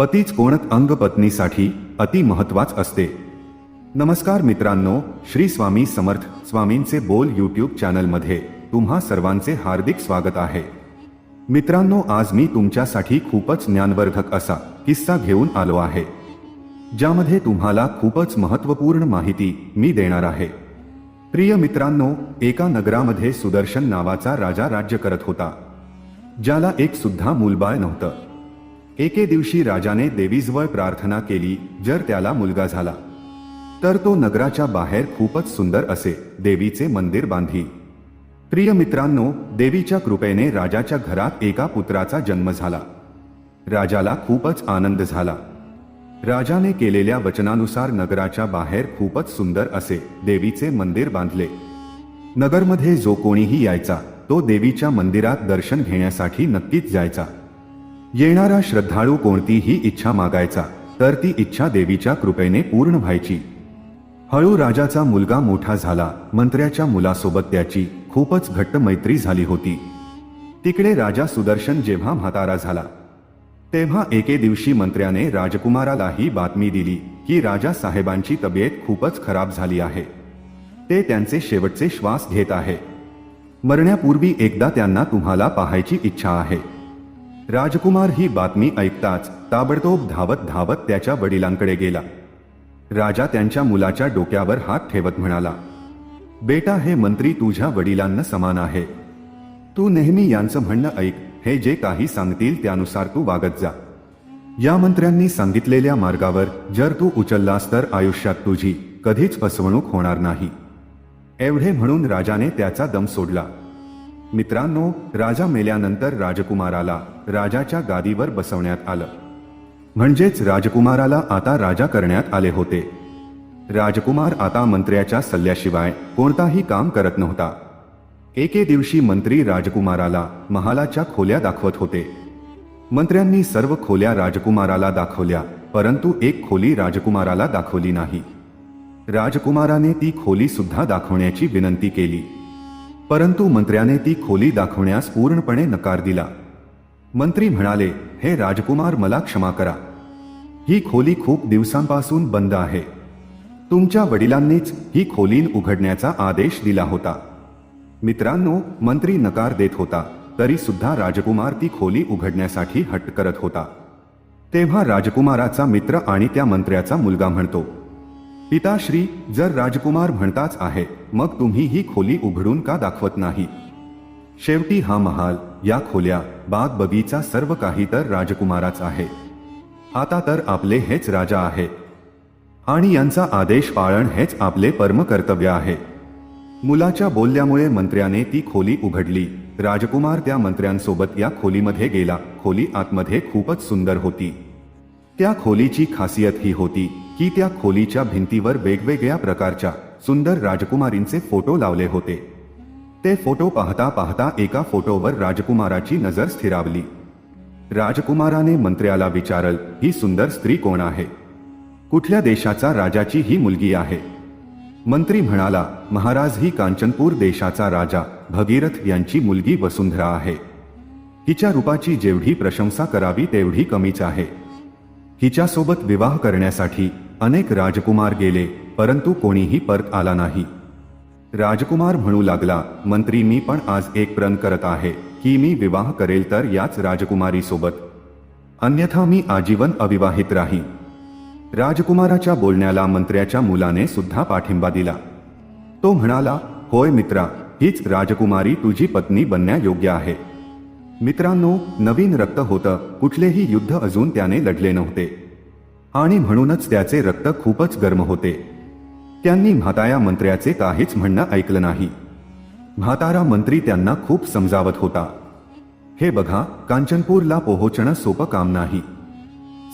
पतीच कोणत अंग पत्नीसाठी अति महत्वाच असते. नमस्कार मित्रांनो श्री स्वामी समर्थ स्वामींचे बोल यूट्यूब चॅनलमध्ये तुम्हा सर्वांचे हार्दिक स्वागत आहे. मित्रांनो आज मी तुमच्यासाठी खूपच ज्ञानवर्धक असा किस्सा घेऊन आलो आहे ज्यामध्ये तुम्हाला खूपच महत्त्वपूर्ण माहिती मी देणार आहे. प्रिय मित्रांनो एका नगरामध्ये सुदर्शन नावाचा राजा राज्य करत होता ज्याला एक सुद्धा मूलबाळ नव्हतं. एके दिवशी राजाने देवीजवळ प्रार्थना केली जर त्याला मुलगा झाला. तर तो नगराच्या बाहेर खूपच सुंदर असे देवीचे मंदिर बांधी. प्रिय मित्रांनो देवीच्या कृपेने राजाच्या घरात एका पुत्राचा जन्म झाला. राजाला खूपच आनंद झाला. राजाने केलेल्या वचनानुसार नगराच्या बाहेर खूपच सुंदर असे देवीचे मंदिर बांधले. नगरमध्ये जो कोणीही यायचा तो देवीच्या मंदिरात दर्शन घेण्यासाठी नक्कीच जायचा. येणारा श्रद्धाळू कोणतीही इच्छा मागायचा तर ती इच्छा देवीच्या कृपेने पूर्ण व्हायची. हळू राजाचा मुलगा मोठा झाला मंत्र्याच्या मुलासोबत त्याची खूपच घट्ट मैत्री झाली होती. तिकडे राजा सुदर्शन जेव्हा म्हातारा झाला तेव्हा एके दिवशी मंत्र्याने राजकुमाराला ही बातमी दिली की राजा साहेबांची तब्येत खूपच खराब झाली आहे. ते त्यांचे शेवटचे श्वास घेत आहे. मरण्यापूर्वी एकदा त्यांना तुम्हाला पाहायची इच्छा आहे. राजकुमार ही बातमी ऐकताच ताबडतोब धावत धावत त्याच्या वडिलांकडे गेला. राजा त्यांच्या मुलाच्या डोक्यावर हात ठेवत म्हणाला बेटा हे मंत्री तुझ्या वडिलांना समान आहे. तू नेहमी यांचं म्हणणं ऐक हे जे काही सांगतील त्यानुसार तू वागत जा. या मंत्र्यांनी सांगितलेल्या मार्गावर जर तू उचललास तर आयुष्यात तुझी कधीच फसवणूक होणार नाही. एवढे म्हणून राजाने त्याचा दम सोडला. मित्रांनो राजा मेल्यानंतर राजकुमाराला राजाच्या गादीवर बसवण्यात आलं. म्हणजेच राजकुमाराला आता राजा करण्यात आले होते. राजकुमार आता मंत्र्याच्या सल्ल्याशिवाय कोणताही काम करत नव्हता. एके दिवशी मंत्री राजकुमाराला महालाच्या खोल्या दाखवत होते. मंत्र्यांनी सर्व खोल्या राजकुमाराला दाखवल्या परंतु एक खोली राजकुमाराला दाखवली नाही. राजकुमाराने ती खोली सुद्धा दाखवण्याची विनंती केली. परंतु मंत्र्याने ती खोली दाखवण्यास पूर्णपणे नकार दिला. मंत्री म्हणाले हे राजकुमार मला क्षमा करा. ही खोली खूप दिवसांपासून बंद आहे. तुमच्या वडिलांनीच ही खोलीन उघडण्याचा आदेश दिला होता. मित्रांनो मंत्री नकार देत होता तरी सुद्धा राजकुमार ती खोली उघडण्यासाठी हट्ट करत होता. तेव्हा राजकुमाराचा मित्र आणि त्या मंत्र्याचा मुलगा म्हणतो पिताश्री जर राजकुमार म्हणताच आहे मग तुम्ही ही खोली उघडून का दाखवत नाही? शेवटी हा महाल या खोल्या बाग बगीचा सर्व काही तर राजकुमाराच आहे. आता तर आपले हेच राजा आहे. आणि यांचा आदेश पाळण हेच आपले परमकर्तव्य आहे. मुलाच्या बोलल्यामुळे मंत्र्याने ती खोली उघडली. राजकुमार त्या मंत्र्यांसोबत या खोलीमध्ये गेला. खोली आतमध्ये खूपच सुंदर होती. त्या खोलीची खासियत ही होती. की त्या खोलीच्या भिंतीवर वेगवेगळ्या प्रकारच्या सुंदर राजकुमारींचे फोटो लावले होते. ते फोटो पाहता पाहता एका फोटोवर राजकुमाराची नजर स्थिरावली. राजकुमाराने मंत्र्याला विचारल ही सुंदर स्त्री कोण आहे? कुठल्या देशाचा राजाची ही मुलगी आहे? मंत्री म्हणाला महाराज ही कांचनपूर देशाचा राजा भगीरथ यांची मुलगी वसुंधरा आहे. हिच्या रूपाची जेवढी प्रशंसा करावी तेवढी कमीच आहे. हिच्यासोबत विवाह करण्यासाठी अनेक राजकुमार गेले परंतु कोणीही परत आला नाही. राजकुमार म्हणू लागला मंत्री मी पण आज एक प्रण करत आहे की मी विवाह करेल तर याच राजकुमारीसोबत. अन्यथा मी आजीवन अविवाहित राही. राजकुमाराच्या बोलण्याला मंत्र्याच्या मुलाने सुद्धा पाठिंबा दिला. तो म्हणाला होय मित्रा हीच राजकुमारी तुझी पत्नी बनण्यायोग्य आहे. मित्रांनो नवीन रक्त होतं कुठलेही युद्ध अजून त्याने लढले नव्हते. आणि म्हणूनच त्याचे रक्त खूपच गर्म होते. त्यांनी म्हाताया मंत्र्याचे काहीच म्हणणं ऐकलं नाही. म्हातारा मंत्री त्यांना खूप समजावत होता. हे बघा कांचनपूरला पोहोचणं सोपं काम नाही.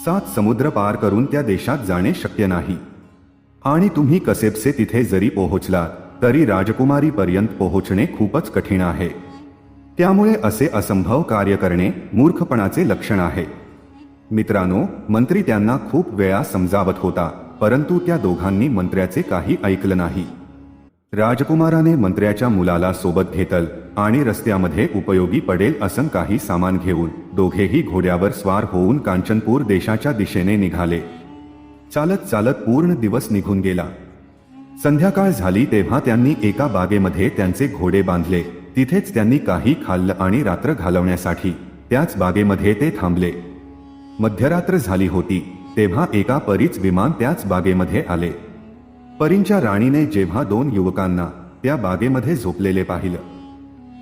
सात समुद्र पार करून त्या देशात जाणे शक्य नाही. आणि तुम्ही कसेबसे तिथे जरी पोहोचला तरी राजकुमारीपर्यंत पोहोचणे खूपच कठीण आहे. त्यामुळे असे असंभव कार्य करणे मूर्खपणाचे लक्षण आहे. मित्रांनो मंत्री त्यांना खूप वेळा समजावत होता परंतु त्या दोघांनी मंत्र्याचे काही ऐकलं नाही. राजकुमाराने मंत्र्याच्या मुलाला सोबत घेतल आणि रस्त्यामध्ये उपयोगी पडेल असं काही सामान घेऊन दोघेही घोड्यावर स्वार होऊन कांचनपूर देशाच्या दिशेने निघाले. चालत चालत पूर्ण दिवस निघून गेला. संध्याकाळ झाली तेव्हा त्यांनी एका बागेमध्ये त्यांचे घोडे बांधले. तिथेच त्यांनी काही खाल्लं आणि रात्र घालवण्यासाठी त्याच बागेमध्ये ते थांबले. मध्यरात्र झाली होती तेव्हा एका परीच विमान त्याच बागेमध्ये आले. परींच्या राणीने जेव्हा दोन युवकांना त्या बागेमध्ये झोपलेले पाहिलं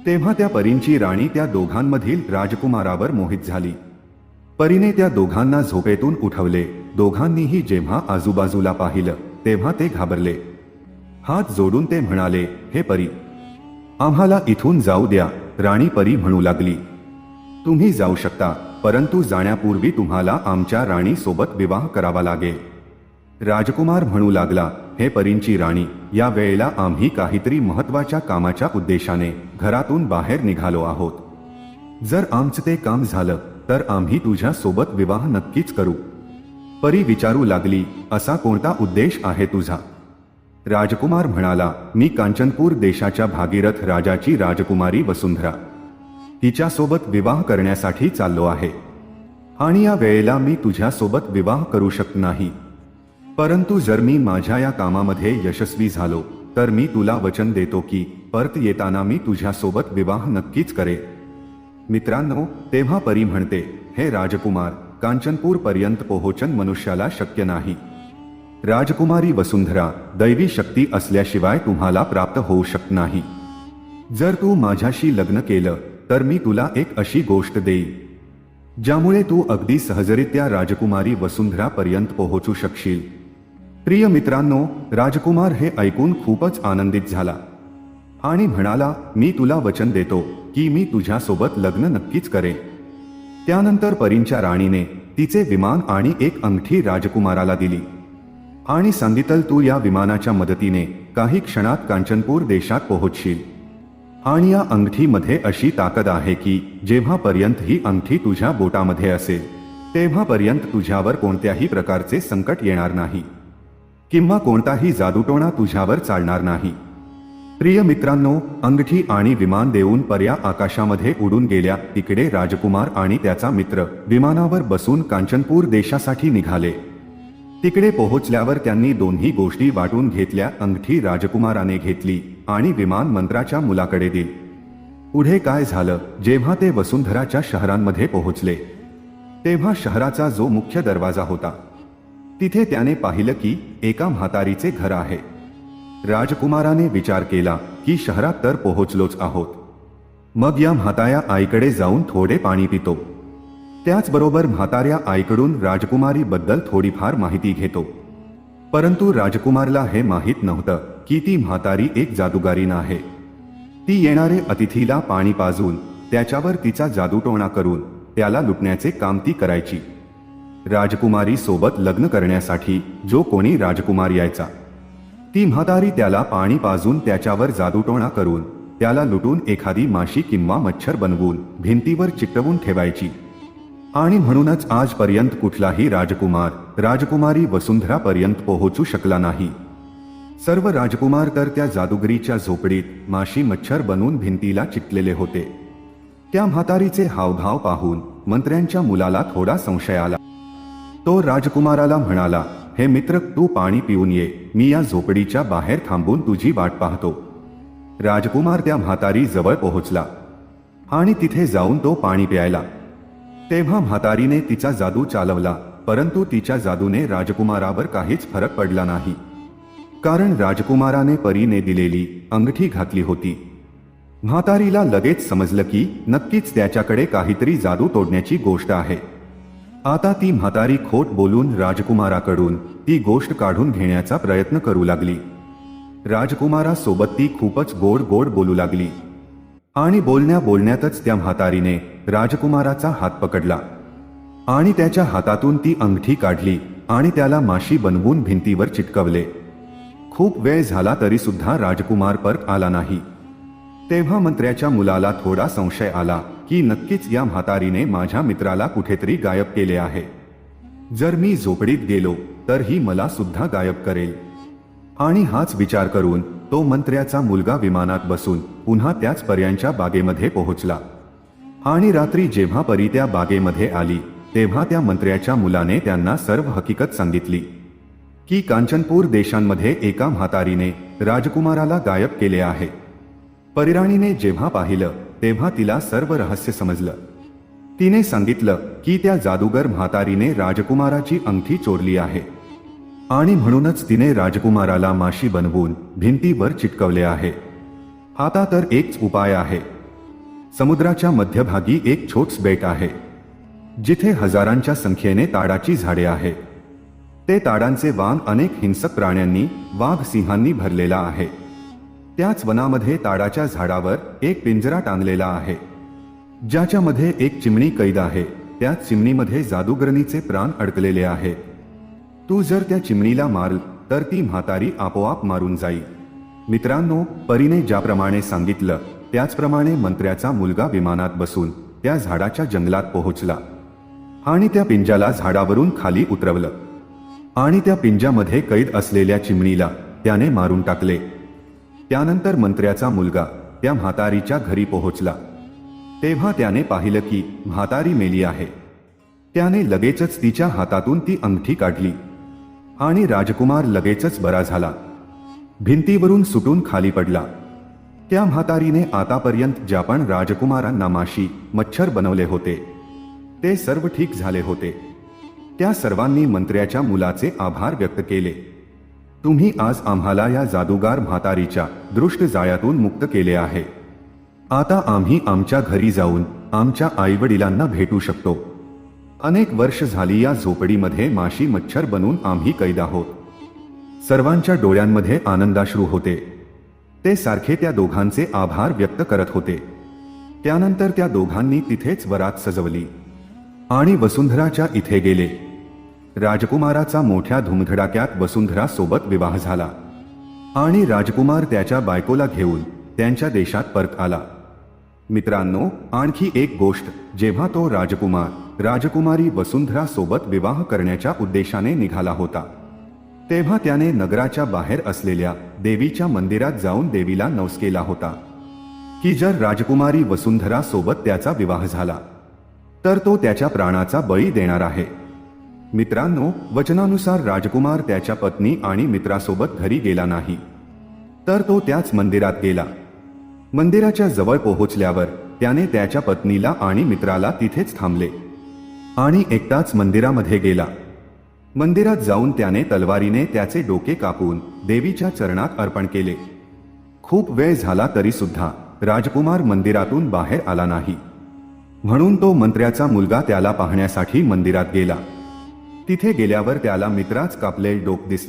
तेव्हा त्या परींची राणी त्या दोघांमधील राजकुमारावर मोहित झाली. परीने त्या दोघांना झोपेतून उठवले दोघांनीही जेव्हा आजूबाजूला पाहिलं तेव्हा ते घाबरले. हात जोडून ते म्हणाले हे परी आम्हाला इथून जाऊ द्या राणी परी म्हणू लागली. तुम्ही जाऊ शकता परंतु जाण्यापूर्वी तुम्हाला आमच्या राणी सोबत विवाह करावा लागेल. राजकुमार म्हणू लागला हे परींची राणी या वेळेला आम्ही काहीतरी महत्त्वाच्या कामाच्या उद्देशाने घरातून बाहेर निघालो आहोत. जर आमचं ते काम झालं तर आम्ही तुझ्या सोबत विवाह नक्कीच करू. परी विचारू लागली असा कोणता उद्देश आहे तुझा? राजकुमार म्हणाला मी कांचनपूर देशाच्या भागीरथ राजाची राजकुमारी वसुंधरा. तिच्यासोबत विवाह करण्यासाठी चाललो आहे. आणि या वेळेला मी तुझ्यासोबत विवाह करू शकत नाही. परंतु जर मी माझ्या या कामामध्ये यशस्वी झालो तर मी तुला वचन देतो की परत येताना मी तुझ्यासोबत विवाह नक्कीच करेन. मित्रांनो तेव्हा परी म्हणते हे राजकुमार कांचनपूर पर्यंत पोहोचन मनुष्याला शक्य नाही. राजकुमारी वसुंधरा दैवी शक्ती असल्याशिवाय तुम्हाला प्राप्त होऊ शकत नाही. जर तू माझ्याशी लग्न केलं तर मी तुला एक अशी गोष्ट देई ज्यामुळे तू अगदी सहजरित्या राजकुमारी वसुंधरापर्यंत पोहोचू शकशील. प्रिय मित्रांनो राजकुमार हे ऐकून खूपच आनंदित झाला आणि म्हणाला मी तुला वचन देतो की मी तुझ्यासोबत लग्न नक्कीच करेन. त्यानंतर परींच्या राणीने तिचे विमान आणि एक अंगठी राजकुमाराला दिली आणि सांगितल तू या विमानाच्या मदतीने काही क्षणात कांचनपूर देशात पोहोचशील. आणि या अंगठीमध्ये अशी ताकद आहे की जेव्हापर्यंत ही अंगठी तुझ्या बोटामध्ये असेल तेव्हापर्यंत तुझ्यावर कोणत्याही प्रकारचे संकट येणार नाही. किंवा कोणताही जादूटोणा तुझ्यावर चालणार नाही. प्रिय मित्रांनो अंगठी आणि विमान देऊन पर्या आकाशामध्ये उडून गेल्या तिकडे राजकुमार आणि त्याचा मित्र विमानावर बसून कांचनपूर देशासाठी निघाले. तिकडे पोहोचल्यावर त्यांनी दोन्ही गोष्टी वाटून घेतल्या अंगठी राजकुमाराने घेतली. आणि विमान मंत्राच्या मुलाकडे दिली. पुढे काय झालं? जेव्हा ते वसुंधराच्या शहरांमध्ये पोहोचले. तेव्हा शहराचा जो मुख्य दरवाजा होता. तिथे त्याने पाहिलं की एका म्हातारीचे घर आहे. राजकुमाराने विचार केला की शहरात तर पोहोचलोच आहोत. मग या म्हाताया आईकडे जाऊन थोडे पाणी पितो. त्याचबरोबर म्हाताऱ्या आईकडून राजकुमारीबद्दल थोडीफार माहिती घेतो. परंतु राजकुमारला हे माहीत नव्हतं. की ती म्हातारी एक जादूगारी आहे. ती येणारे अतिथीला पाणी पाजून त्याच्यावर तिचा जादूटोणा करून त्याला लुटण्याचे काम ती करायची. राजकुमारी सोबत लग्न करण्यासाठी जो कोणी राजकुमार यायचा. ती म्हातारी त्याला पाणी पाजून त्याच्यावर जादूटोणा करून त्याला लुटून एखादी माशी किंवा मच्छर बनवून भिंतीवर चिकटवून ठेवायची. आणि म्हणूनच आजपर्यंत कुठलाही राजकुमार राजकुमारी वसुंधरापर्यंत पोहोचू शकला नाही. सर्व राजकुमार तर त्या जादूगरीच्या झोपडीत माशी मच्छर बनवून भिंतीला चिकलेले होते. त्या म्हातारीचे हावभाव पाहून मंत्र्यांच्या मुलाला थोडा संशय आला. तो राजकुमाराला म्हणाला हे मित्र तू पाणी पिऊन ये. मी या झोपडीच्या बाहेर थांबून तुझी वाट पाहतो. राजकुमार त्या म्हातारी जवळ पोहोचला आणि तिथे जाऊन तो पाणी प्यायला. तेव्हा म्हातारीने तिचा जादू चालवला परंतु तिच्या जादूने राजकुमारावर काहीच फरक पडला नाही. कारण राजकुमाराने परीने दिलेली अंगठी घातली होती. म्हातारीला लगेच समजलं की नक्कीच त्याच्याकडे काहीतरी जादू तोडण्याची गोष्ट आहे. आता ती म्हातारी खोट बोलून राजकुमाराकडून ती गोष्ट काढून घेण्याचा प्रयत्न करू लागली. राजकुमारासोबत ती खूपच गोड गोड बोलू लागली. आणि बोलण्या बोलण्यातच त्या म्हातारीने राजकुमाराचा हात पकडला. आणि त्याच्या हातातून ती अंगठी काढली आणि त्याला माशी बनवून भिंतीवर चिटकवले. खूप वेळ झाला तरी सुद्धा राजकुमार परत आला नाही. तेव्हा मंत्र्याच्या मुलाला थोडा संशय आला की नक्कीच या म्हातारीने माझ्या मित्राला कुठेतरी गायब केले आहे. जर मी झोपडीत गेलो तर ही मला सुद्धा गायब करेल. आणि हाच विचार करून तो मंत्र्याचा मुलगा विमानात बसून पुन्हा त्याच पर्यांच्या बागेमध्ये पोहोचला. आणि रात्री जेव्हा परी त्या बागेमध्ये आली तेव्हा त्या मंत्र्याच्या मुलाने त्यांना सर्व हकीकत सांगितली. की कांचनपूर देशांमध्ये एका म्हातारीने राजकुमाराला गायब केले आहे. परिराणीने जेव्हा पाहिलं तेव्हा तिला सर्व रहस्य समजलं. तिने सांगितलं की त्या जादूगर म्हातारीने राजकुमाराची अंगठी चोरली आहे. आणि म्हणूनच तिने राजकुमाराला माशी बनवून भिंतीवर चिटकवले आहे. आता तर एकच उपाय आहे. समुद्राच्या मध्यभागी एक छोटस बेट आहे जिथे हजारांच्या संख्येने ताडाची झाडे आहे ते ताडांचे वाण अनेक हिंसक प्राण्यांनी वाघ सिंहांनी भरलेला आहे. त्याच वनामध्ये ताडाच्या झाडावर एक पिंजरा टांगलेला आहे. ज्याच्यामध्ये एक चिमणी कैद आहे. त्या चिमणीमध्ये जादूगरणीचे प्राण अडकलेले आहे. तू जर त्या चिमणीला मारल तर ती म्हातारी आपोआप मारून जाईल. मित्रांनो परीने ज्याप्रमाणे सांगितलं त्याचप्रमाणे मंत्र्याचा मुलगा विमानात बसून त्या झाडाच्या जंगलात पोहोचला. आणि त्या पिंजाला झाडावरून खाली उतरवलं. आणि त्या पिंजामध्ये कैद असलेल्या चिमणीला त्याने मारून टाकले. त्यानंतर मंत्र्याचा मुलगा त्या म्हातारीच्या घरी पोहोचला. तेव्हा त्याने पाहिलं की म्हातारी मेली आहे. त्याने लगेचच तिच्या हातातून ती अंगठी काढली. आणि राजकुमार लगेचच बरा झाला. भिंतीवरून सुटून खाली पडला. त्या म्हातारीने आतापर्यंत ज्या पण राजकुमारांना माशी मच्छर बनवले होते ते सर्व ठीक झाले होते. त्या सर्वांनी मंत्र्याच्या मुलाचे आभार व्यक्त केले. तुम्ही आज आम्हाला या जादूगार म्हातारीच्या दृष्ट जाळ्यातून मुक्त केले आहे. आता आम्ही आमच्या घरी जाऊन आमच्या आईवडिलांना भेटू शकतो. अनेक वर्ष झाली या झोपडीमध्ये माशी मच्छर बनून आम्ही कैद आहोत. सर्वांच्या डोळ्यांमध्ये आनंदाश्रू होते. ते सारखे त्या दोघांचे आभार व्यक्त करत होते. त्यानंतर त्या दोघांनी तिथेच वरात सजवली. आणि वसुंधराच्या इथे गेले. राजकुमाराचा मोठ्या धुमधडाक्यात वसुंधरा सोबत विवाह झाला. आणि राजकुमार त्याच्या बायकोला घेऊन त्यांच्या देशात परत आला. मित्रांनो आणखी एक गोष्ट जेव्हा तो राजकुमार राजकुमारी वसुंधरा सोबत विवाह करण्याच्या उद्देशाने निघाला होता तेव्हा त्याने नगराच्या बाहेर असलेल्या देवीच्या मंदिरात जाऊन देवीला नवस केला होता. की जर राजकुमारी वसुंधरा सोबत त्याचा विवाह झाला तर तो त्याच्या प्राणाचा बळी देणार आहे. मित्रांनो वचनानुसार राजकुमार त्याच्या पत्नी आणि मित्रासोबत घरी गेला नाही. तर तो त्याच मंदिरात गेला. मंदिराच्या जवळ पोहोचल्यावर त्याने त्याच्या पत्नीला आणि मित्राला तिथेच थांबले. आणि एकटाच मंदिरामध्ये गेला. मंदिरात जाऊन त्याने तलवारीने त्याचे डोके कापून देवीच्या चरणात अर्पण केले. खूप वेळ झाला तरी सुद्धा राजकुमार मंदिरातून बाहेर आला नाही. म्हणून तो मंत्र्याचा मुलगा त्याला पाहण्यासाठी मंदिरात गेला. तिथे गेल्यावर त्याला मित्राच कापले डोक दिस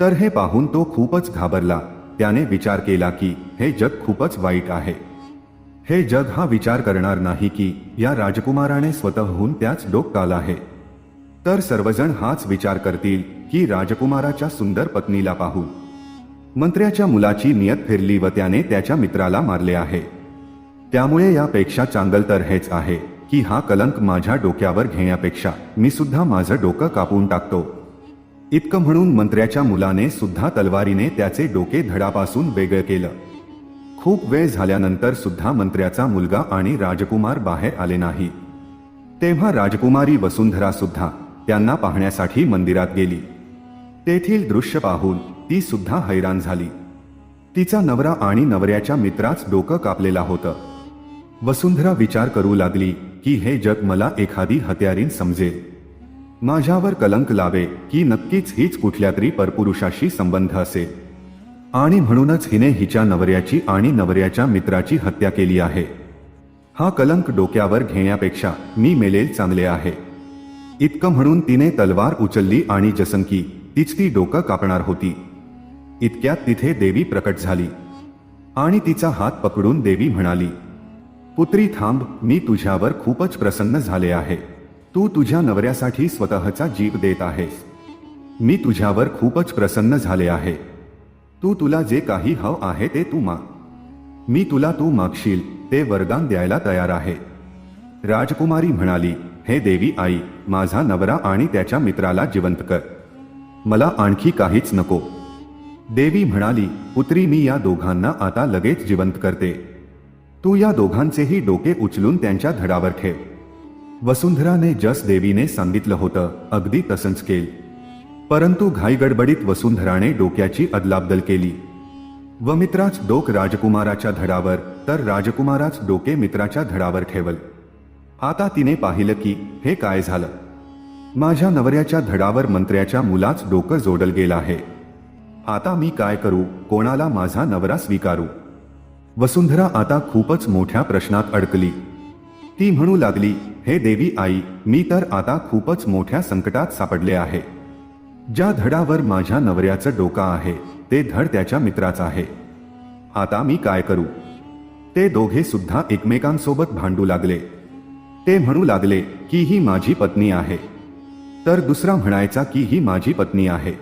तर हे पाहून तो खूपच घाबरला. त्याने विचार केला की हे जग खूपच वाईट आहे. हे जग हा विचार करणार नाही की या राजकुमाराने स्वतःहून त्याच डोक काल आहे. तर सर्वजण हाच विचार करतील की राजकुमाराच्या सुंदर पत्नीला पाहून मंत्र्याच्या मुलाची नियत फिरली व त्याने त्याच्या मित्राला मारले आहे. त्यामुळे यापेक्षा चांगल तर हेच आहे की हा कलंक माझ्या डोक्यावर घेण्यापेक्षा मी सुद्धा माझं डोकं कापून टाकतो. इतकं म्हणून मंत्र्याच्या मुलाने सुद्धा तलवारीने त्याचे डोके धडापासून वेगळं केलं. खूप वेळ झाल्यानंतर सुद्धा मंत्र्याचा मुलगा आणि राजकुमार बाहेर आले नाही. तेव्हा राजकुमारी वसुंधरा सुद्धा त्यांना पाहण्यासाठी मंदिरात गेली. तेथील दृश्य पाहून ती सुद्धा हैराण झाली. तिचा नवरा आणि नवऱ्याच्या मित्राच डोकं कापलेला होतं. वसुंधरा विचार करू लागली की हे जग मला एखादी हत्यारीन समजेल माझ्यावर कलंक लावे की नक्कीच हीच कुठल्या तरी परपुरुषाशी संबंध असेल आणि म्हणूनच हिने हिच्या नवऱ्याची आणि नवऱ्याच्या मित्राची हत्या केली आहे. हा कलंक डोक्यावर घेण्यापेक्षा मी मेलेल चांगले आहे. इतकं म्हणून तिने तलवार उचलली आणि जसंकी तीच ती डोकं कापणार होती. इतक्यात तिथे देवी प्रकट झाली. आणि तिचा हात पकडून देवी म्हणाली पुत्री थांब. मी तुझ्यावर खूपच प्रसन्न झाले आहे. तू तुझ्या नवऱ्यासाठी स्वतःचा जीव देत आहेस. मी तुझ्यावर खूपच प्रसन्न झाले आहे. तू तुला जे काही हव आहे ते तू माग मी तुला तू मागशील ते वरदान द्यायला तयार आहे. राजकुमारी म्हणाली हे देवी आई माझा नवरा आणि त्याच्या मित्राला जिवंत कर. मला आणखी काहीच नको. देवी म्हणाली पुत्री मी या दोघांना आता लगेच जिवंत करते. तू या दोघांचेही डोके उचलून त्यांच्या धडावर ठेव. वसुंधराने जस देवीने सांगितलं होतं अगदी तसंच केल. परंतु घाईगडबडीत वसुंधराने डोक्याची अदलाबदल केली. व मित्राच डोक राजकुमाराच्या धडावर तर राजकुमाराच डोके मित्राच्या धडावर ठेवल. आता तिने पाहिलं की हे काय झालं? माझ्या नवऱ्याच्या धडावर मंत्र्याच्या मुलाच डोकं जोडल गेलं आहे. आता मी काय करू? कोणाला माझा नवरा स्वीकारू? वसुंधरा आता खूपच मोठ्या प्रश्नात अडकली. ती म्हणू लागली हे देवी आई मी तर आता खूपच मोठ्या संकटात सापडले आहे. ज्या धडावर माझ्या नवऱ्याचं डोकं आहे ते धड त्याच्या मित्राचं आहे. आता मी काय करू? ते दोघे सुद्धा एकमेकांसोबत भांडू लागले. ते म्हणू लागले की ही माझी पत्नी आहे. तर दुसरा म्हणायचा की ही माझी पत्नी आहे.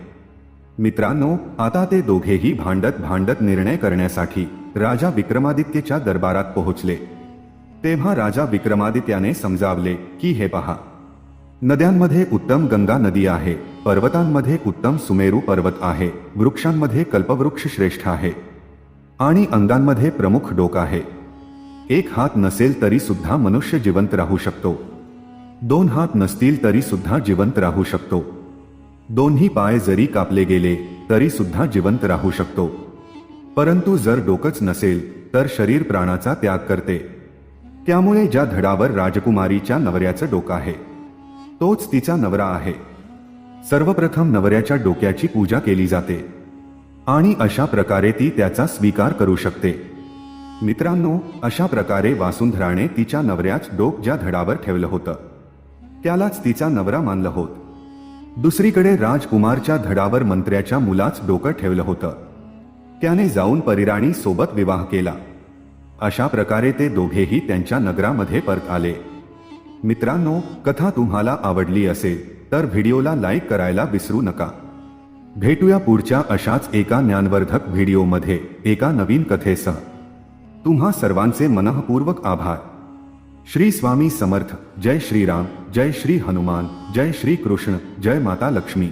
मित्रांनो आता ते दोघेही भांडत भांडत निर्णय करण्यासाठी राजा विक्रमादित्यच्या दरबारात पोहोचले. तेव्हा राजा विक्रमादित्याने समजावले की हे पहा. नद्यांमध्ये उत्तम गंगा नदी आहे पर्वतांमध्ये उत्तम सुमेरू पर्वत आहे वृक्षांमध्ये कल्पवृक्ष श्रेष्ठ आहे आणि अंगांमध्ये प्रमुख डोक आहे. एक हात नसेल तरी सुद्धा मनुष्य जिवंत राहू शकतो. दोन हात नसतील तरी सुद्धा जिवंत राहू शकतो. दोन्ही पाय जरी कापले गेले तरी सुद्धा जिवंत राहू शकतो. परंतु जर डोकंच नसेल तर शरीर प्राणाचा त्याग करते. त्यामुळे ज्या धडावर राजकुमारीच्या नवऱ्याचं डोकं आहे तोच तिचा नवरा आहे. सर्वप्रथम नवऱ्याच्या डोक्याची पूजा केली जाते. आणि अशा प्रकारे ती त्याचा स्वीकार करू शकते. मित्रांनो अशा प्रकारे वासुंधराने तिच्या नवऱ्याच डोक ज्या धडावर ठेवलं होतं त्यालाच तिचा नवरा मानलं होत. दुसरीकडे राजकुमारच्या धडावर मंत्र्याच्या मुलाच डोकं ठेवलं होतं. त्याने जाऊन परिराणी सोबत विवाह केला. अशा प्रकारे ते दोघेही त्यांच्या नगरामध्ये परत आले. मित्रांनो कथा तुम्हाला आवडली असेल तर व्हिडिओला लाईक करायला विसरू नका. भेटूया पुढच्या अशाच एका ज्ञानवर्धक व्हिडिओमध्ये एका नवीन कथेसह. तुम्हा सर्वांचे मनःपूर्वक आभार. श्री स्वामी समर्थ जय श्रीराम जय श्री हनुमान जय श्री कृष्ण जय माता लक्ष्मी.